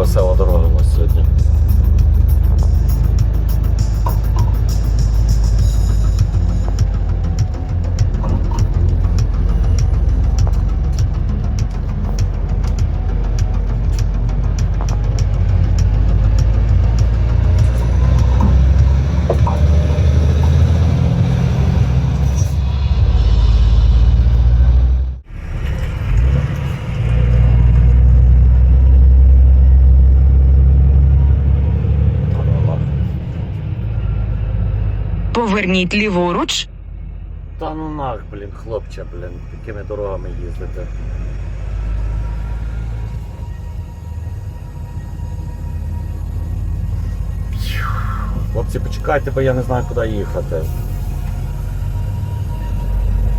весела дорога у нас сьогодні. Поверніть ліворуч. Та ну нах, блін, хлопче, блін, такими дорогами їздити. Хлопці, почекайте, бо я не знаю, куди їхати.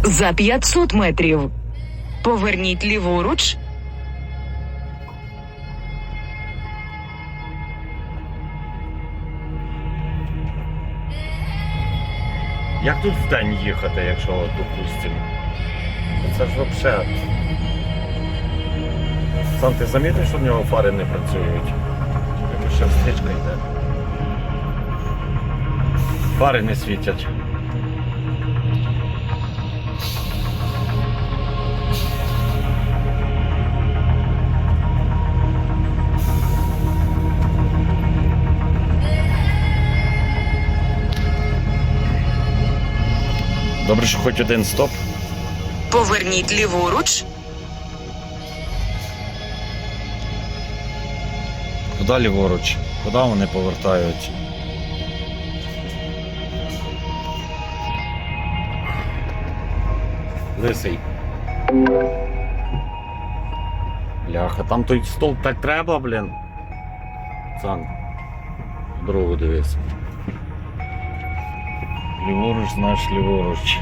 За 500 метрів. Поверніть ліворуч. Як тут в день їхати, якщо от, допустимо? Це ж взагалі. Сам ти замітив, що в нього фари не працюють? Якщо ще встичка йде. Фари не світять. Добре, що хоч один стоп. Поверніть ліворуч. Куди ліворуч? Куди вони повертають? Лисий. Бляха, там той стол так треба, блін. Цан. Дорогу дивись. Ліворуч, знаєш, ліворуч.